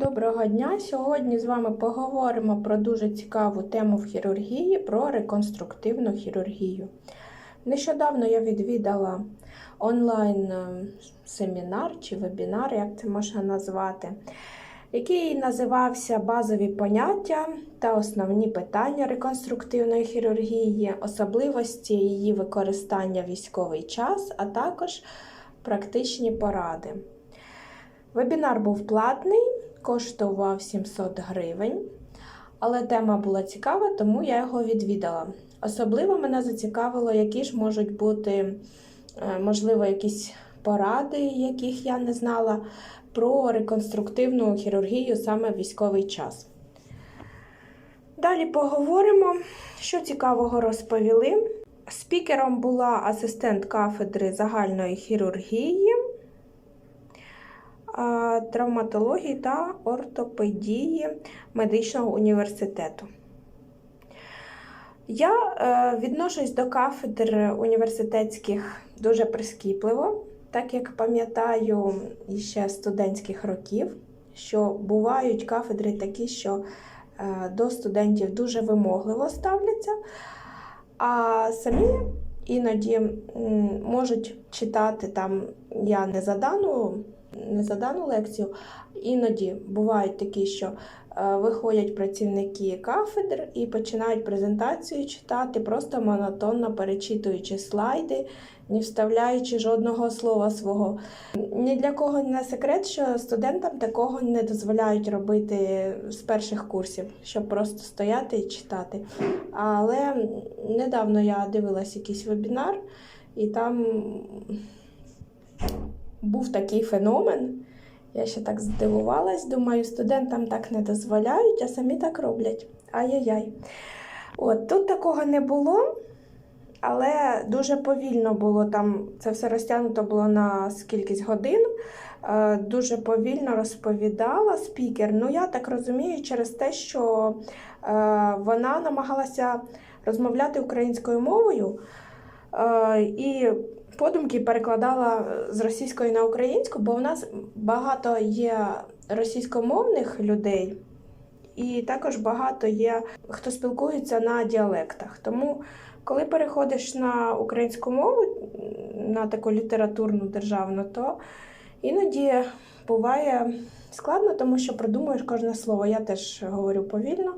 Доброго дня! Сьогодні з вами поговоримо про дуже цікаву тему в хірургії про реконструктивну хірургію. Нещодавно я відвідала онлайн-семінар чи вебінар, як це можна назвати, який називався Базові поняття та основні питання реконструктивної хірургії, особливості її використання в військовий час, а також практичні поради. Вебінар був платний, коштував 700 гривень, але тема була цікава, тому я його відвідала. Особливо мене зацікавило, які ж можуть бути, е, можливо, якісь поради, яких я не знала, про реконструктивну хірургію саме в військовий час. Далі поговоримо, що цікавого розповіли. Спікером була асистент кафедри загальної хірургії травматології та ортопедії медичного університету. Я е, відношусь до кафедр університетських дуже прискіпливо, так як пам'ятаю ще студентських років, що бувають кафедри такі, що е, до студентів дуже вимогливо ставляться, а самі іноді можуть читати там я не задану не за дану лекцію. Іноді бувають такі, що е, виходять працівники кафедр і починають презентацію читати, просто монотонно перечитуючи слайди, не вставляючи жодного слова свого. Ні для кого не секрет, що студентам такого не дозволяють робити з перших курсів, щоб просто стояти і читати. Але недавно я дивилась якийсь вебінар, і там був такий феномен. Я ще так здивувалась, думаю, студентам так не дозволяють, а самі так роблять. Ай-яй-яй. От, Тут такого не було, але дуже повільно було там, це все розтягнуто було на скількись годин. Е, дуже повільно розповідала спікер. Ну, я так розумію, через те, що е, вона намагалася розмовляти українською мовою. Е, і подумки перекладала з російської на українську, бо в нас багато є російськомовних людей, і також багато є хто спілкується на діалектах. Тому, коли переходиш на українську мову, на таку літературну державну, то іноді буває складно, тому що продумуєш кожне слово. Я теж говорю повільно.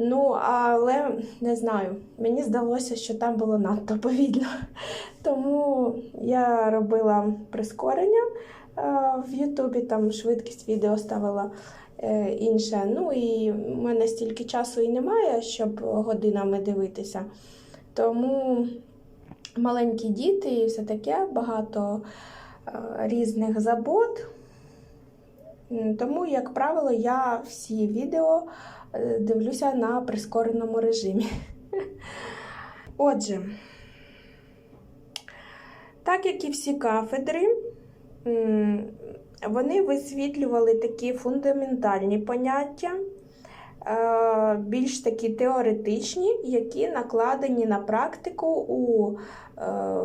Ну, але не знаю, мені здалося, що там було надто повільно. Тому я робила прискорення е, в Ютубі, там швидкість відео ставила е, інше. Ну і в мене стільки часу і немає, щоб годинами дивитися. Тому маленькі діти і все таке, багато е, різних забот. Тому, як правило, я всі відео. Е, дивлюся на прискореному режимі. Отже, так як і всі кафедри, вони висвітлювали такі фундаментальні поняття, е, більш такі теоретичні, які накладені на практику у е,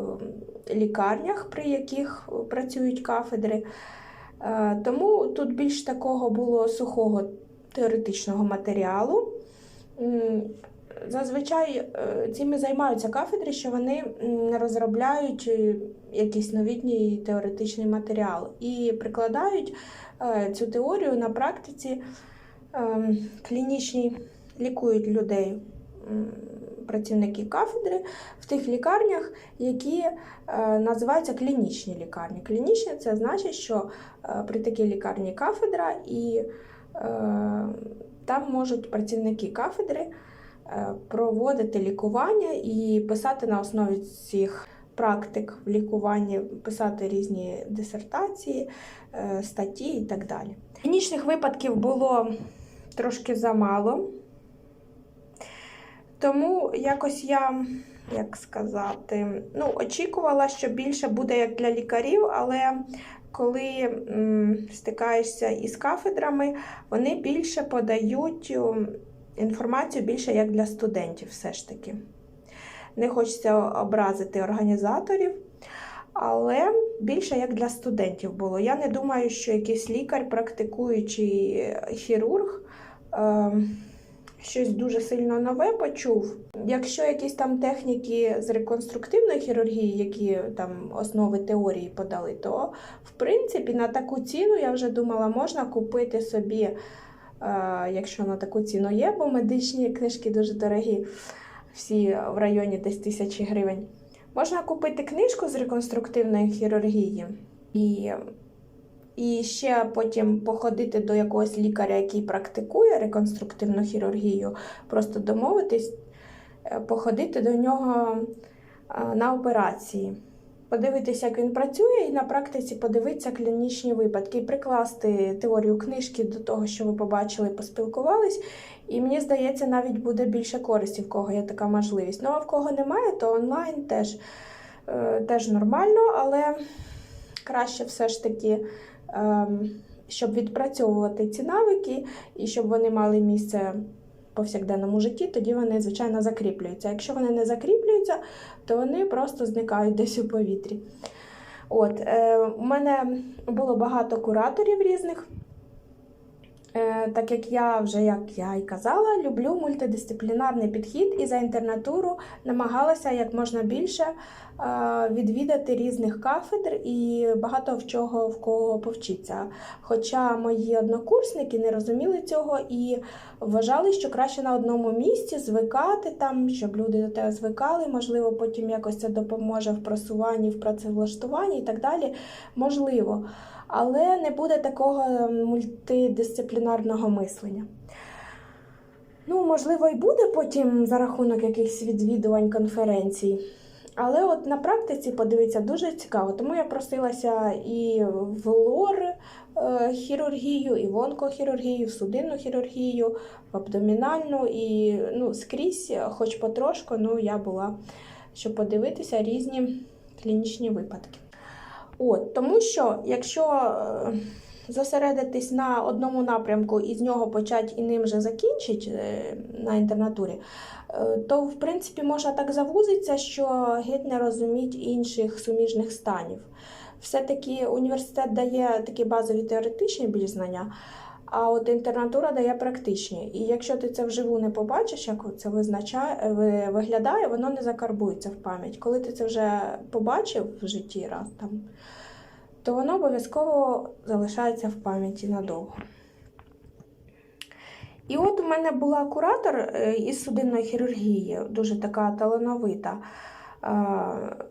лікарнях, при яких працюють кафедри. Тому тут більш такого було сухого теоретичного матеріалу. Зазвичай е, цими займаються кафедри, що вони розробляють е, якийсь новітній теоретичний матеріал і прикладають е, цю теорію на практиці клінічній, лікують людей. Працівники кафедри в тих лікарнях, які називаються клінічні лікарні. Клінічні це значить, що при такій лікарні кафедра і там можуть працівники кафедри е, проводити лікування і писати на основі цих практик в лікуванні, писати різні дисертації, е, статті і так далі. Клінічних випадків було трошки замало, тому якось я, як сказати, ну, очікувала, що більше буде як для лікарів, але коли стикаєшся із кафедрами, вони більше подають інформацію більше як для студентів, все ж таки. Не хочеться образити організаторів, Але більше як для студентів було. Я не думаю, що якийсь лікар, практикуючий хірург, е, щось дуже сильно нове почув. Якщо якісь там техніки з реконструктивної хірургії, які там основи теорії подали, то в принципі на таку ціну я вже думала, можна купити собі, е, якщо на таку ціну є, бо медичні книжки дуже дорогі, всі в районі десь тисячі гривень. Можна купити книжку з реконструктивної хірургії і, і ще потім походити до якогось лікаря, який практикує реконструктивну хірургію, просто домовитись, е, походити до нього е, на операції. Подивитися, як він працює, і на практиці подивитися клінічні випадки, і прикласти теорію книжки до того, що ви побачили, поспілкувались. І мені здається, навіть буде більше користі, в кого є така можливість. Ну а в кого немає, то онлайн теж, е, теж нормально, але краще все ж таки, щоб відпрацьовувати ці навики і щоб вони мали місце в повсякденному житті, тоді вони, звичайно, закріплюються. Якщо вони не закріплюються, то вони просто зникають десь у повітрі. От, е, У мене було багато кураторів різних. Е, Так як я вже, як я і казала, люблю мультидисциплінарний підхід і за інтернатуру намагалася як можна більше е, відвідати різних кафедр і багато в чого в кого повчитися. Хоча мої однокурсники не розуміли цього і вважали, що краще на одному місці звикати там, щоб люди до тебе звикали, можливо, потім якось це допоможе в просуванні, в працевлаштуванні і так далі. Можливо але не буде такого мультидисциплінарного мислення. Ну, можливо, і буде потім за рахунок якихось відвідувань конференцій. Але от на практиці подивитися дуже цікаво. Тому я просилася і в лор е, хірургію, і в онкохірургію, в судинну хірургію, в абдомінальну і ну, скрізь, хоч потрошку, ну я була, щоб подивитися різні клінічні випадки. От, Тому що, якщо е, зосередитись на одному напрямку і з нього почати і ним же закінчити е, на інтернатурі, е, то в принципі можна так завузитися, що геть не розуміть інших суміжних станів. Все-таки університет дає такі базові теоретичні більш знання. А от інтернатура дає практичні. І якщо ти це вживу не побачиш, як це визначає, виглядає, воно не закарбується в пам'ять. Коли ти це вже побачив в житті раз там, то воно обов'язково залишається в пам'яті надовго. І от у мене була куратор е, із судинної хірургії, дуже така талановита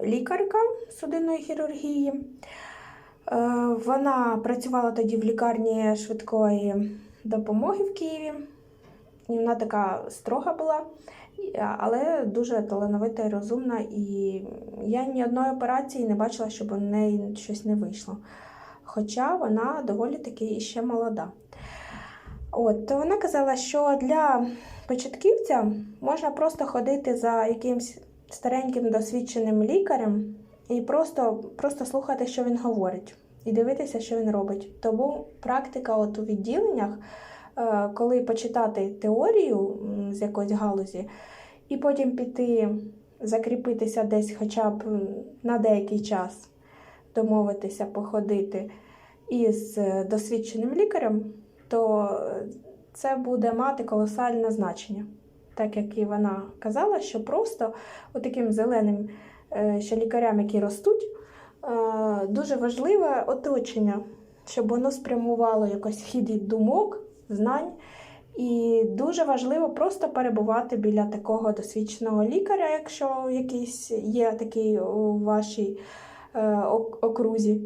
лікарка судинної хірургії. Е, вона працювала тоді в лікарні швидкої допомоги в Києві. І вона така строга була, але дуже талановита і розумна. І я ні одної операції не бачила, щоб у неї щось не вийшло. Хоча вона доволі таки ще молода. От, то Вона казала, що для початківця можна просто ходити за якимсь стареньким досвідченим лікарем і просто просто слухати, що він говорить, і дивитися, що він робить. Тому практика от у відділеннях, е, коли почитати теорію з якоїсь галузі, і потім піти закріпитися десь хоча б на деякий час, домовитися, походити із е, досвідченим лікарем, то це буде мати колосальне значення. Так як і вона казала, що просто таким зеленим Е, ще лікарям, які ростуть, дуже важливе оточення, щоб воно спрямувало якось хід думок, знань. І дуже важливо просто перебувати біля такого досвідченого лікаря, якщо якийсь є такий у вашій е, окрузі.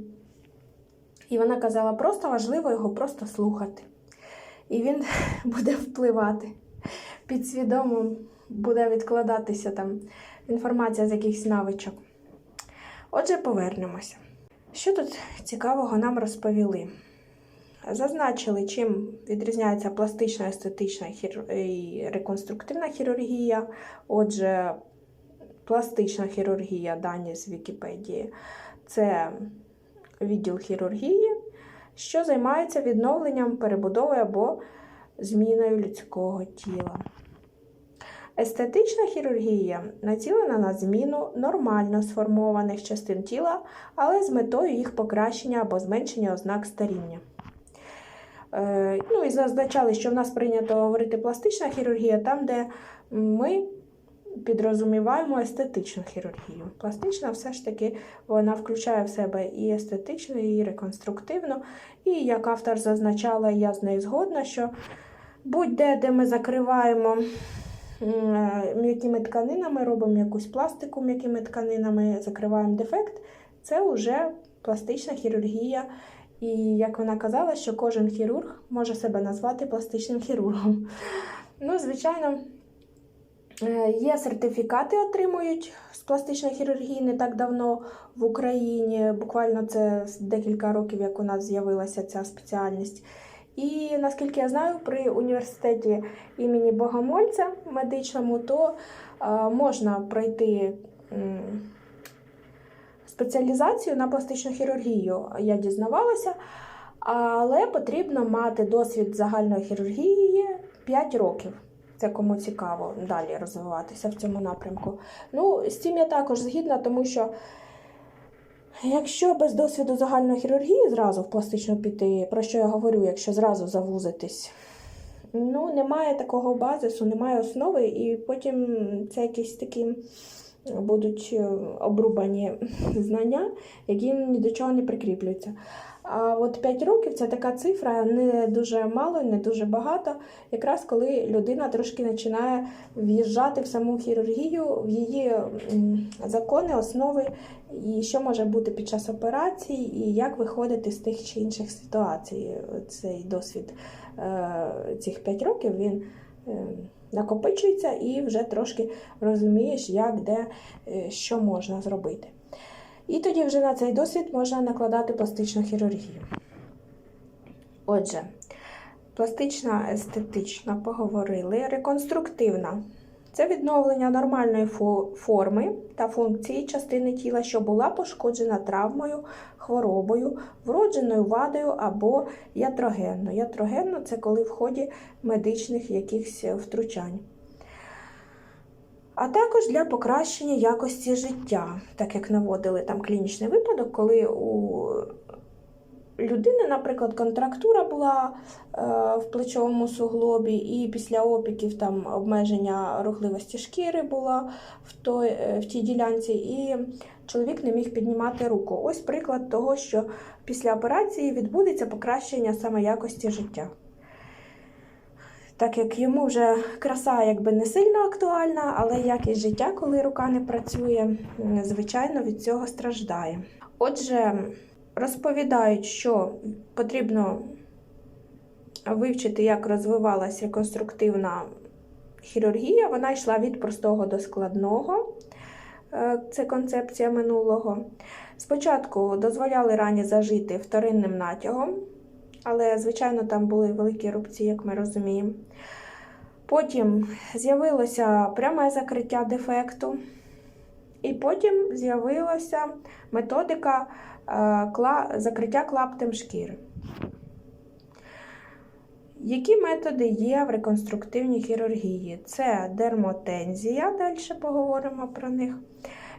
І вона казала, просто важливо його просто слухати. І він буде впливати. Підсвідомо буде відкладатися там інформація з якихось навичок. Отже, повернемося. Що тут цікавого нам розповіли? Зазначили, чим відрізняється пластична, естетична і реконструктивна хірургія. Отже, пластична хірургія, дані з Вікіпедії, це відділ хірургії, що займається відновленням перебудовою або зміною людського тіла. Естетична хірургія націлена на зміну нормально сформованих частин тіла, але з метою їх покращення або зменшення ознак старіння. Е, ну і зазначали, що в нас прийнято говорити пластична хірургія там, де ми підрозуміваємо естетичну хірургію. Пластична все ж таки вона включає в себе і естетичну, і реконструктивну. І як автор зазначала, я з нею згодна, що будь-де, де ми закриваємо м'якими тканинами, робимо якусь пластику м'якими тканинами, закриваємо дефект, це вже пластична хірургія. І як вона казала, що кожен хірург може себе назвати пластичним хірургом. Ну, звичайно, е, є сертифікати, отримують з пластичної хірургії не так давно в Україні. Буквально це декілька років, як у нас з'явилася ця спеціальність. І наскільки я знаю, при університеті імені Богомольця медичному, то е, можна пройти. спеціалізацію на пластичну хірургію. Я дізнавалася, але потрібно мати досвід загальної хірургії 5 років. Це кому цікаво далі розвиватися в цьому напрямку. Ну, з цим я також згідна, тому що якщо без досвіду загальної хірургії зразу в пластичну піти, про що я говорю, якщо зразу завузитись, ну, немає такого базису, немає основи, і потім це якісь такі будуть е, обрубані знання, які ні до чого не прикріплюються. А от 5 років це така цифра, не дуже мало, не дуже багато, якраз коли людина трошки починає в'їжджати в саму хірургію, в її закони, основи, і що може бути під час операції, і як виходити з тих чи інших ситуацій. Цей досвід е, цих 5 років він. е, накопичується і вже трошки розумієш, як, де, е, що можна зробити. І тоді вже на цей досвід можна накладати пластичну хірургію. Отже, пластична, естетична поговорили, реконструктивна. Це відновлення нормальної форми та функції частини тіла, що була пошкоджена травмою, хворобою, вродженою вадою або ятрогенно. Ятрогенно це коли в ході медичних якихось втручань. А також для покращення якості життя, так як наводили там клінічний випадок, коли у людини, наприклад, контрактура була е, в плечовому суглобі, і після опіків там обмеження рухливості шкіри було в, той, е, в тій ділянці, і чоловік не міг піднімати руку. Ось приклад того, що після операції відбудеться покращення саме якості життя. Так як йому вже краса якби не сильно актуальна, але якість життя, коли рука не працює, звичайно, від цього страждає. Отже, розповідають, що потрібно вивчити, як розвивалась реконструктивна хірургія. Вона йшла від простого до складного. Е, Це концепція минулого. Спочатку дозволяли рані зажити вторинним натягом, але, звичайно, там були великі рубці, як ми розуміємо. Потім з'явилося пряме закриття дефекту, і потім з'явилася методика е, закриття клаптем шкіри. Які методи є в реконструктивній хірургії? Це дермотензія, далі поговоримо про них,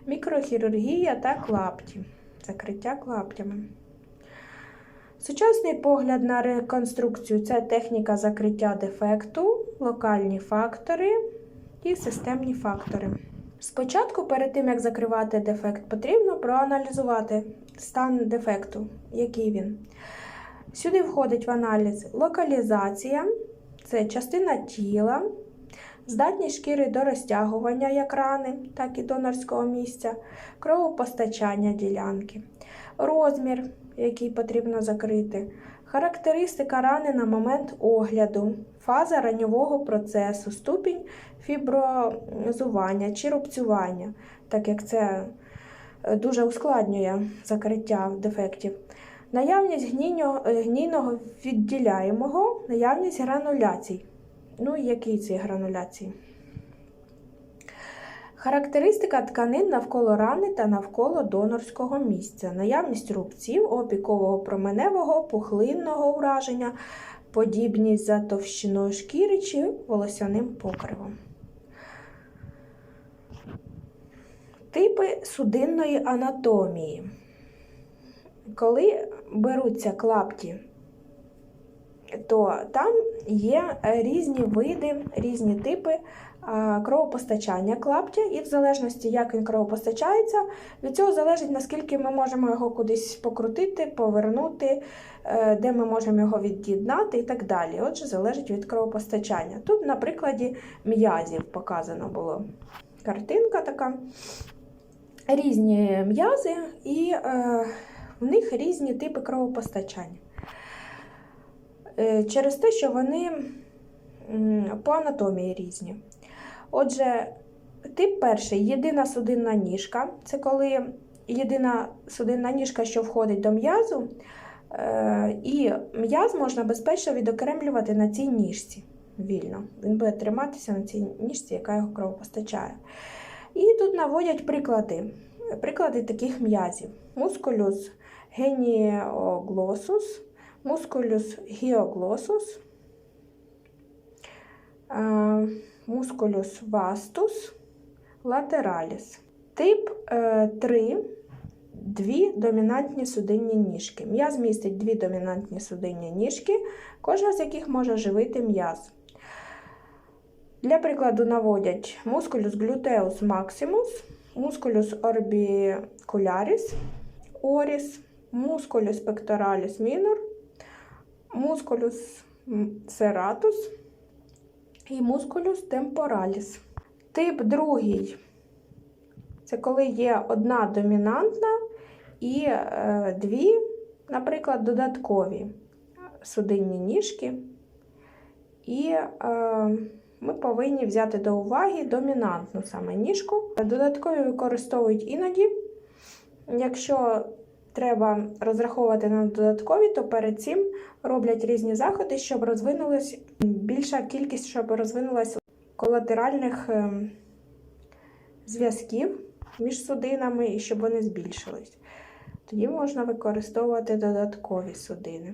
мікрохірургія та клапті, закриття клаптями. Сучасний погляд на реконструкцію це техніка закриття дефекту, локальні фактори і системні фактори. Спочатку, перед тим як закривати дефект, потрібно проаналізувати стан дефекту, який він. Сюди входить в аналіз локалізація, це частина тіла, здатність шкіри до розтягування як рани, так і донорського місця, кровопостачання ділянки, розмір, який потрібно закрити, характеристика рани на момент огляду, фаза ранньового процесу, ступінь фіброзування чи рубцювання, так як це е, дуже ускладнює закриття дефектів. Наявність е, гнійного відділяємого, наявність грануляцій. Ну, які ці грануляції? Характеристика тканин навколо рани та навколо донорського місця, наявність рубців, опікового променевого, пухлинного ураження, подібність за товщиною шкіри чи волосяним покривом. Типи судинної анатомії. Коли беруться клапті, то там є різні види, різні типи кровопостачання клаптя, і в залежності, як він кровопостачається, від цього залежить, наскільки ми можемо його кудись покрутити, повернути, е, де ми можемо його від'єднати і так далі. Отже, залежить від кровопостачання. Тут, на прикладі м'язів показано було картинка така. Різні м'язи, і е, в них різні типи кровопостачання. Е, через те, що вони по анатомії різні. Отже, тип перший єдина судинна ніжка. Це коли єдина судинна ніжка, що входить до м'язу, е, і м'яз можна безпечно відокремлювати на цій ніжці вільно. Він буде триматися на цій ніжці, яка його кровопостачає. І тут наводять приклади. Приклади таких м'язів: мускулюс геніоглосус, мускулюс гіоглосус, е, мускулюс вастус, латераліс. Тип 3 дві домінантні судинні ніжки. М'яз містить дві домінантні судинні ніжки, кожна з яких може живити м'яз. Для прикладу наводять мускулюс глютеус максимус, мускулюс орбікуляріс, оріс, мускулюс пектораліс мінор, мускулюс сератус і мускулюс темпораліс. Тип другий це коли є одна домінантна і е, дві, наприклад, додаткові судинні ніжки. І е, ми повинні взяти до уваги домінантну саме ніжку. Додаткові використовують іноді. Якщо треба розраховувати на додаткові, то перед цим роблять різні заходи, щоб розвинулась більша кількість, щоб розвинулася колатеральних ем, зв'язків між судинами і щоб вони збільшились. Тоді можна використовувати додаткові судини.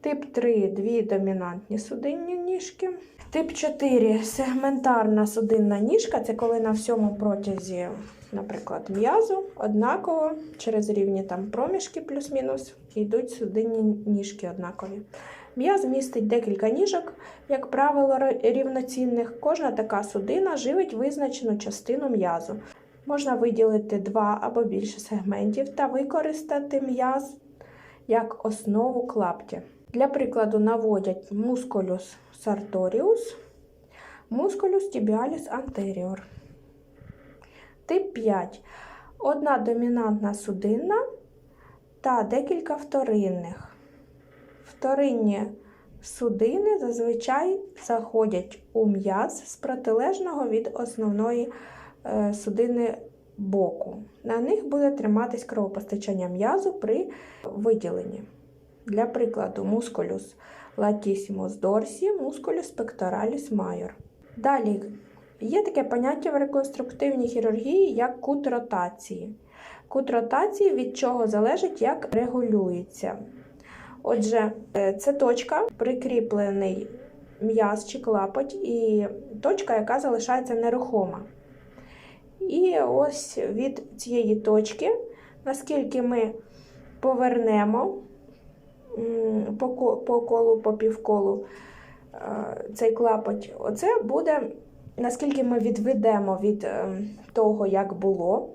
Тип 3 дві домінантні судинні ніжки. Тип 4 сегментарна судинна ніжка це коли на всьому протязі, наприклад, м'язу однаково через рівні там проміжки плюс-мінус йдуть судинні ніжки однакові. М'яз містить декілька ніжок, як правило, рівноцінних. Кожна така судина живить визначену частину м'язу. Можна виділити два або більше сегментів та використати м'яз як основу клаптя. Для прикладу наводять мускулюс sartorius, мускулюс tibialis anterior. Тип 5. Одна домінантна судинна та декілька вторинних. Вторинні судини зазвичай заходять у м'яз з протилежного від основної е, судини боку. На них буде триматись кровопостачання м'язу при виділенні. Для прикладу, мускулюс latissimus dorsi, мускулюс pectoralis major. Далі є таке поняття в реконструктивній хірургії, як кут ротації. Кут ротації від чого залежить, як регулюється. Отже, е, це точка, прикріплений м'яз чи клапоть, і точка, яка залишається нерухома. І ось від цієї точки, наскільки ми повернемо по колу, по півколу е, цей клапоть, оце буде, наскільки ми відведемо від е, того, як було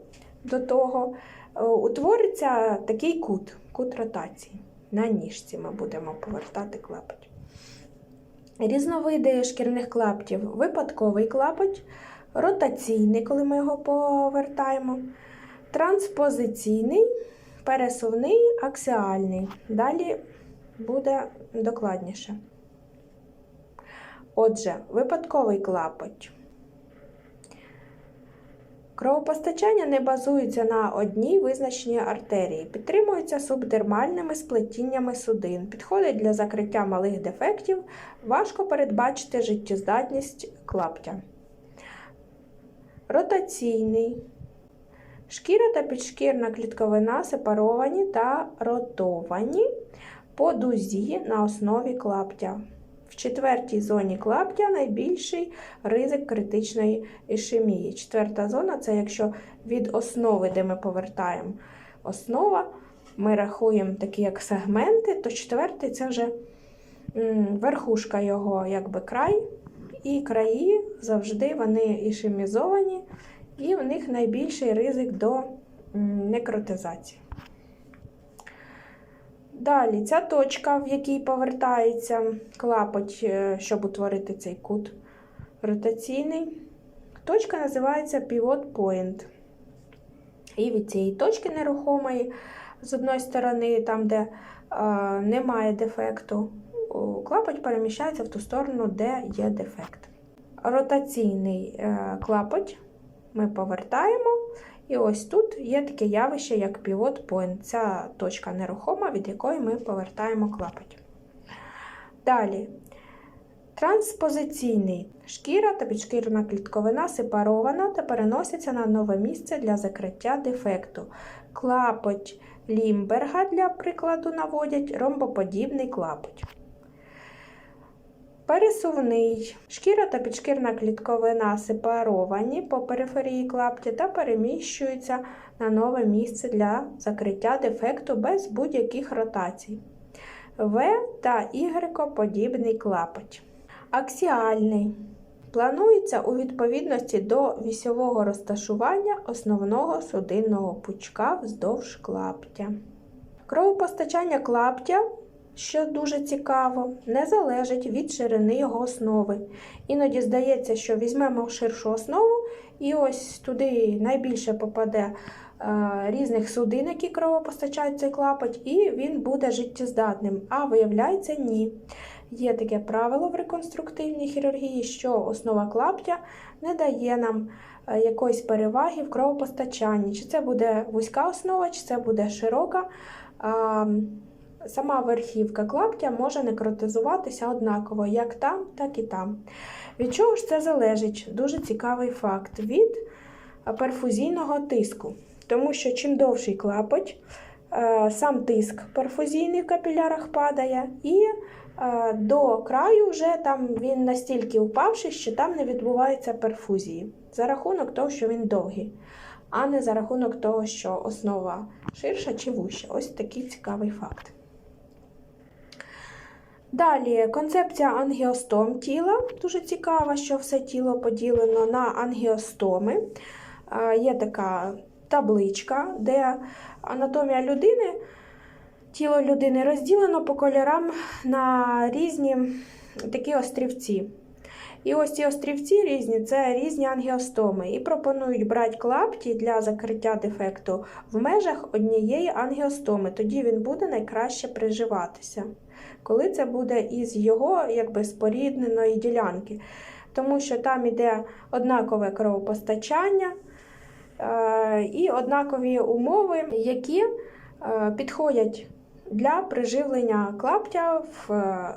до того, е, утвориться такий кут, кут ротації. На ніжці ми будемо повертати клапоть. Різновиди шкірних клаптів випадковий клапоть, ротаційний, коли ми його повертаємо, транспозиційний, пересувний, аксіальний. Далі буде докладніше. Отже, випадковий клапоть. Кровопостачання не базується на одній визначеній артерії, підтримується субдермальними сплетіннями судин, підходить для закриття малих дефектів, важко передбачити життєздатність клаптя. Ротаційний. Шкіра та підшкірна клітковина сепаровані та ротовані по дузі на основі клаптя. Четвертій зоні клаптя найбільший ризик критичної ішемії. Четверта зона це якщо від основи, де ми повертаємо основа, ми рахуємо такі як сегменти, то четвертий це вже верхушка його, якби край. І краї завжди вони ішемізовані, і в них найбільший ризик до некротизації. Далі ця точка, в якій повертається клапоть, е, щоб утворити цей кут ротаційний. Точка називається Pivot Point. І від цієї точки нерухомої, з одної сторони, там, де е, немає дефекту, клапоть переміщається в ту сторону, де є дефект. Ротаційний е, клапоть ми повертаємо. І ось тут є таке явище, як pivot point. Ця точка нерухома, від якої ми повертаємо клапоть. Далі. Транспозиційний. Шкіра та підшкірна клітковина сепарована та переноситься на нове місце для закриття дефекту. Клапоть Лімберга, для прикладу, наводять ромбоподібний клапоть. Пересувний. Шкіра та підшкірна клітковина сепаровані по периферії клапті та переміщуються на нове місце для закриття дефекту без будь-яких ротацій. В та Y подібний клапоть. Аксіальний. Планується у відповідності до вісьового розташування основного судинного пучка вздовж клаптя. Кровопостачання клаптя, що дуже цікаво, не залежить від ширини його основи. Іноді здається, що візьмемо ширшу основу, і ось туди найбільше попаде е, різних судин, які кровопостачають цей клапоть, і він буде життєздатним. А виявляється, ні. Є таке правило в реконструктивній хірургії, що основа клаптя не дає нам е, якоїсь переваги в кровопостачанні. Чи це буде вузька основа, чи це буде широка. Сама верхівка клаптя може некротизуватися однаково, як там, так і там. Від чого ж це залежить? Дуже цікавий факт від перфузійного тиску. Тому що чим довший клапоть, е, сам тиск перфузійний в капілярах падає, і е, до краю вже там він настільки впавший, що там не відбувається перфузії за рахунок того, що він довгий, а не за рахунок того, що основа ширша чи вуща. Ось такий цікавий факт. Далі концепція ангіостом тіла. Дуже цікава, що все тіло поділено на ангіостоми. Є така табличка, де анатомія людини, тіло людини розділено по кольорам на різні такі острівці. І ось ці острівці різні це різні ангіостоми. І пропонують брати клапті для закриття дефекту в межах однієї ангіостоми. Тоді він буде найкраще приживатися. Коли це буде із його якби, спорідненої ділянки. Тому що там іде однакове кровопостачання е, і однакові умови, які е, підходять для приживлення клаптя в е,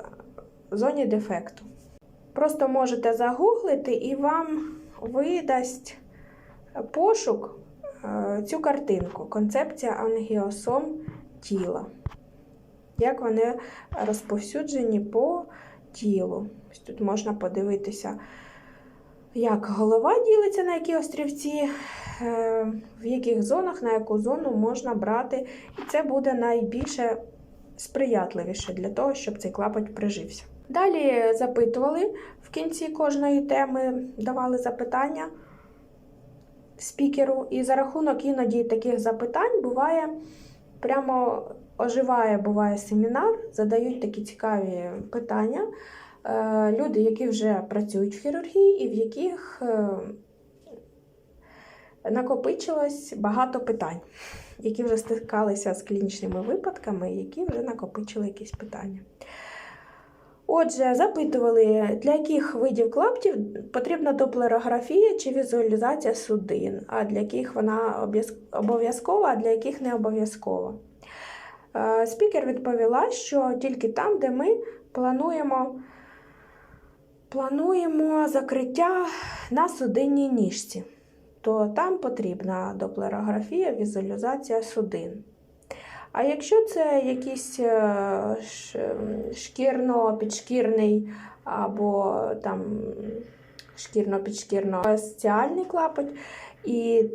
зоні дефекту. Просто можете загуглити і вам видасть пошук цю картинку. Концепція ангіосом тіла. Як вони розповсюджені по тілу. Тут можна подивитися, як голова ділиться, на які острівці, е, в яких зонах, на яку зону можна брати. І це буде найбільше сприятливіше для того, щоб цей клапоть прижився. Далі запитували в кінці кожної теми, давали запитання спікеру, і за рахунок іноді таких запитань буває прямо оживає, буває семінар, задають такі цікаві питання. Е, Люди, які вже працюють в хірургії, і в яких е, накопичилось багато питань, які вже стикалися з клінічними випадками, які вже накопичили якісь питання. Отже, запитували, для яких видів клаптів потрібна доплерографія чи візуалізація судин, а для яких вона обов'язкова, а для яких не обов'язкова. Е, Спікер відповіла, що тільки там, де ми плануємо, плануємо закриття на судинній ніжці, то там потрібна доплерографія, візуалізація судин. А якщо це якийсь е, шкірно-підшкірний або там шкірно-підшкірно-соціальний клапоть, і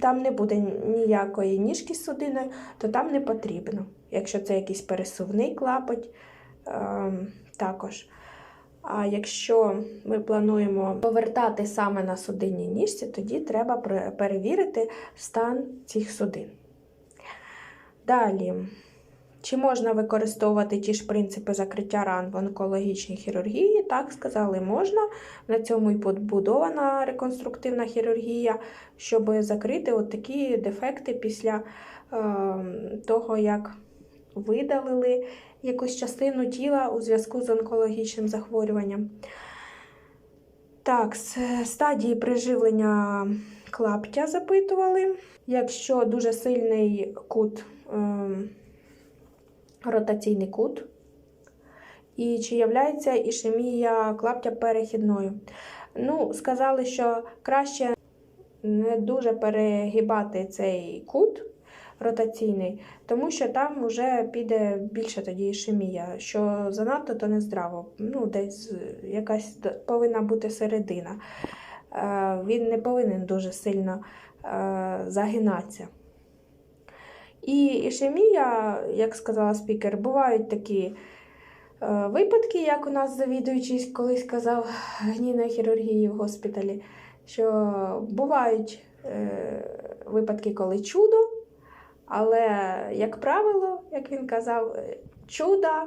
там не буде ніякої ніжки з судиною, то там не потрібно. Якщо це якийсь пересувний клапоть, ем, також. А якщо ми плануємо повертати саме на судинній ніжці, тоді треба перевірити стан цих судин. Далі, чи можна використовувати ті ж принципи закриття ран в онкологічній хірургії? Так, сказали, можна. На цьому і побудована реконструктивна хірургія, щоб закрити от такі дефекти після е, того, як видалили якусь частину тіла у зв'язку з онкологічним захворюванням. Так, з стадії приживлення клаптя запитували. Якщо дуже сильний кут, ем, ротаційний кут, і чи являється ішемія клаптя перехідною. Ну, сказали, що краще не дуже перегибати цей кут ротаційний, тому що там вже піде більше тоді ішемія, що занадто то не здраво. Ну, десь якась повинна бути середина. Е, Він не повинен дуже сильно е, загинатися. І ішемія, як сказала спікер, бувають такі е, випадки, як у нас завідуючий колись казав гнійної хірургії в госпіталі, що бувають е, випадки, коли чудо, але, як правило, як він казав, е, чуда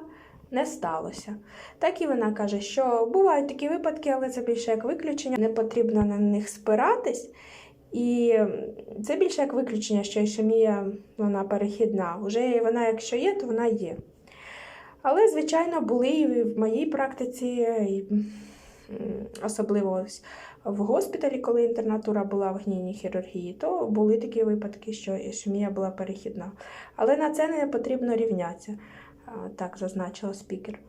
не сталося. Так і вона каже, що бувають такі випадки, але це більше як виключення, не потрібно на них спиратись. І це більше як виключення, що ішемія вона перехідна. Уже вона, якщо є, то вона є. Але, звичайно, були і в моїй практиці, і, особливо в госпіталі, коли інтернатура була в гнійній хірургії, то були такі випадки, що ішемія була перехідна. Але на це не потрібно рівнятися, так зазначила спікер.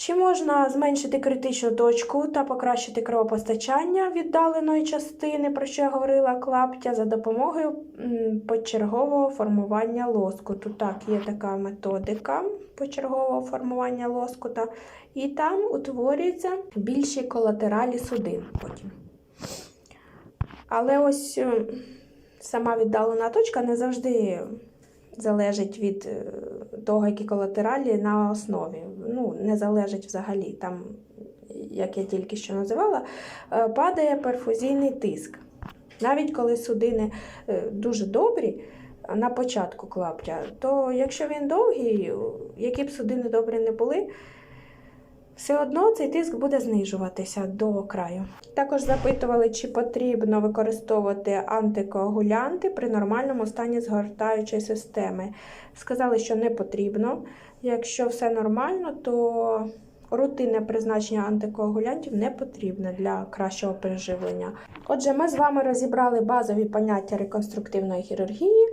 Чи можна зменшити критичну точку та покращити кровопостачання віддаленої частини, про що я говорила клаптя, за допомогою почергового формування лоскуту? Так, є така методика почергового формування лоскута, і там утворюються більші колатералі судин потім. Але ось сама віддалена точка не завжди залежить від е, того, які колатералі на основі. Ну, не залежить взагалі. Там, як я тільки що називала, е, падає перфузійний тиск. Навіть коли судини е, дуже добрі на початку клаптя, то якщо він довгий, які б судини добрі не були, все одно цей тиск буде знижуватися до краю. Також запитували, чи потрібно використовувати антикоагулянти при нормальному стані згортаючої системи. Сказали, що не потрібно. Якщо все нормально, то рутинне призначення антикоагулянтів не потрібне для кращого переживлення. Отже, ми з вами розібрали базові поняття реконструктивної хірургії.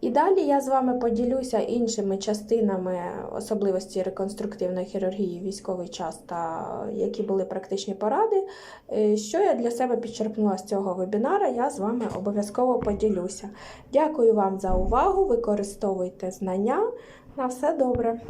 І далі я з вами поділюся іншими частинами особливості реконструктивної хірургії військовий час та які були практичні поради. Е, Що я для себе підчерпнула з цього вебінара, я з вами обов'язково поділюся. Дякую вам за увагу! Використовуйте знання. На все добре!